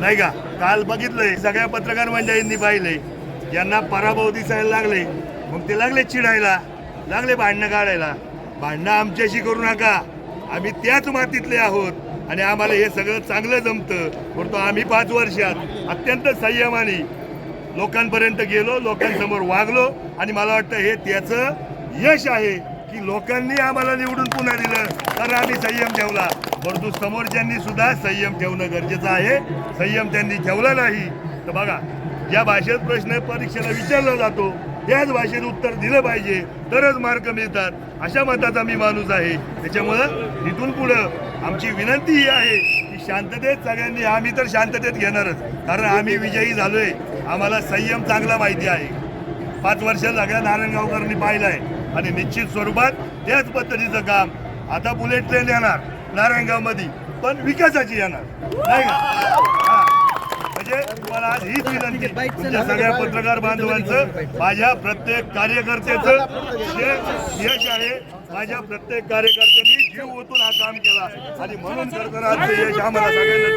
नाही का? काल बघितलंय सगळ्या पत्रकार मंडळींनी पाहिले ज्यांना पराभव दिसायला लागले. मग ते लागले चिडायला लागले भांडणं काढायला. भांडणं आमच्याशी करू नका. आम्ही त्याच मातीतले आहोत आणि आम्हाला हे सगळं चांगलं जमतं. परंतु आम्ही पाच वर्षात अत्यंत संयमाने लोकांपर्यंत गेलो लोकांसमोर वागलो आणि मला वाटतं हे त्याचं यश आहे. की लोकांनी आम्हाला निवडून पुन्हा दिलं. तर आम्ही संयम ठेवला. परंतु समोरच्यांनी सुद्धा संयम ठेवणं गरजेचं आहे संयम त्यांनी ठेवला नाही. तर बघा ज्या भाषेत प्रश्न परीक्षेला विचारला जातो. त्याच भाषेत उत्तर दिलं पाहिजे. तरच मार्क मिळतात. अशा मताचा मी माणूस आहे. त्याच्यामुळं इथून पुढं आमची विनंती ही आहे की शांततेत सगळ्यांनी आम्ही तर शांततेत घेणारच. कारण आम्ही विजयी झालोय. आम्हाला संयम चांगला माहिती आहे. पाच वर्ष सगळ्या नारायणगावकरांनी पाहिलं आहे आणि निश्चित स्वरूपात त्याच पद्धतीचं काम आता बुलेट ट्रेन येणार नारायणगावमध्ये पण विकासाची येणार. नाही का? म्हणजे तुम्हाला आज हीच विनंती तुमच्या सगळ्या पत्रकार बांधवांचं माझ्या प्रत्येक कार्यकर्त्याचं जे यश आहे माझ्या प्रत्येक कार्यकर्त्यांनी जीव ओतून हा काम केला. आणि म्हणून सरकार यश आम्हाला सगळ्यांना